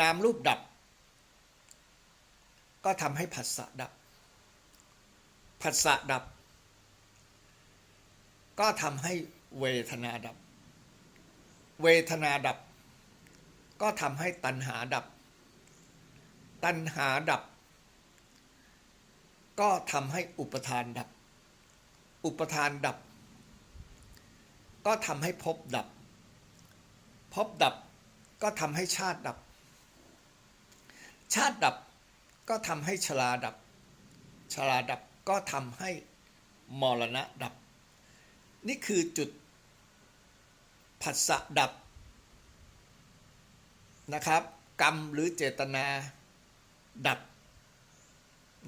นามรูปดับ ก็ทำให้ผัสสะดับ ผัสสะดับ ก็ทำให้เวทนาดับ เวทนาดับ ก็ทำให้ตัณหาดับ ตัณหาดับ ก็ทำให้อุปทานดับ อุปทานดับ ก็ทำให้ภพดับภพดับก็ทำให้ชาติดับ ชาติดับก็ทำให้ชราดับ ชราดับก็ทำให้มรณะดับ นี่คือจุดผัสสะดับนะครับ กรรมหรือเจตนาดับ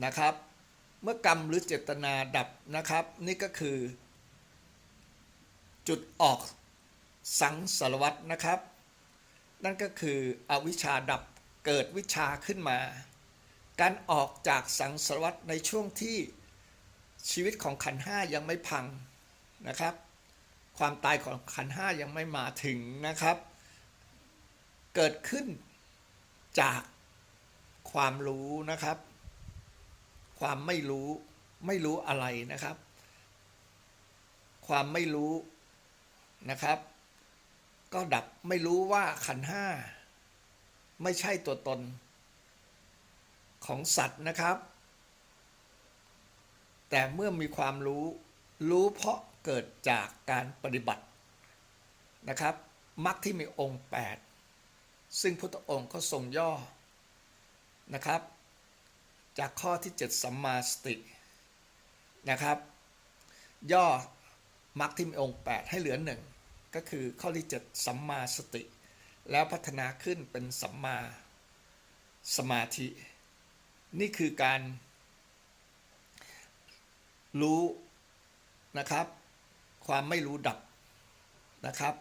นะครับ เมื่อกรรมหรือเจตนาดับนะครับ นี่ก็คือ จุดออกสังสารวัตรนะครับ นั่นก็คืออวิชชาดับ เกิดวิชาขึ้นมา การออกจากสังสารวัตรในช่วงที่ชีวิตของขันห้ายังไม่พังนะครับ ความตายของขันห้ายังไม่มาถึงนะครับ เกิดขึ้นจากความรู้นะครับ ความไม่รู้ไม่รู้อะไรนะครับ ความไม่รู้นะครับ ก็ดับไม่รู้ว่าขันห้า ไม่ใช่ตัวตนของสัตว์นะครับ แต่เมื่อมีความรู้รู้เพราะเกิดจากการปฏิบัตินะครับมรรคที่มีองค์ 8 ซึ่งพุทธองค์ก็ทรงย่อนะครับ จากข้อที่ 7 สัมมาสตินะครับ ย่อมรรคที่มีองค์ 8 ให้เหลือหนึ่งก็คือข้อที่ 7 สัมมาสติ แล้วพัฒนาขึ้นเป็นสัมมาสมาธิ นี่คือการ รู้นะครับ ความไม่รู้ดับนะครับ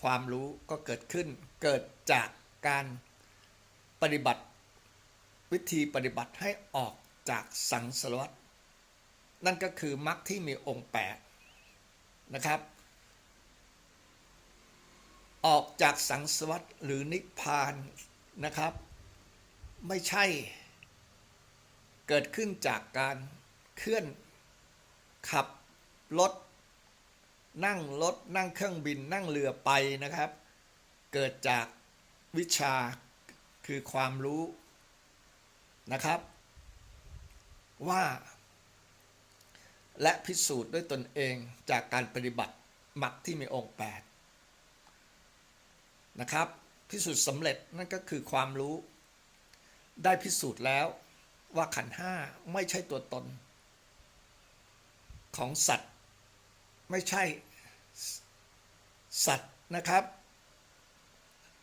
ความรู้ก็เกิดขึ้น เกิดจากการปฏิบัติ วิธีปฏิบัติให้ออกจากสังสารวัฏนั่นก็คือมรรคที่มีองค์8นะครับ ออกจากสังสวัฏหรือนิพพานนะครับ ไม่ใช่ เกิดขึ้นจากการเคลื่อนขับรถนั่งรถนั่งเครื่องบินนั่งเรือไปนะครับ เกิดจากวิชาคือความรู้นะครับ ว่า และพิสูจน์ด้วยตนเองจากการปฏิบัติมรรคที่มีองค์ 8 นะครับ พิสูจน์สำเร็จนั่นก็คือความรู้ ได้พิสูจน์แล้วว่าขันห้าไม่ใช่ตัวตน ของสัตว์ ไม่ใช่สัตว์นะครับ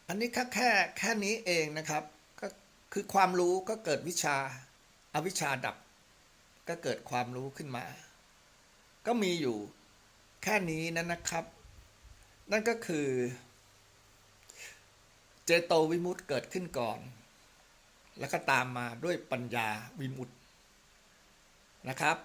อันนี้แค่แค่แค่นี้เองนะครับก็คือความรู้ก็เกิดวิชาอาวิชชาดับ ก็เกิดความรู้ขึ้นมา ก็มีอยู่แค่นี้นั่นนะครับ นั่นก็คือ เจโตวิมุตต์เกิดขึ้นก่อน แล้วก็ตามมาด้วยปัญญาวิมุตต์นะครับ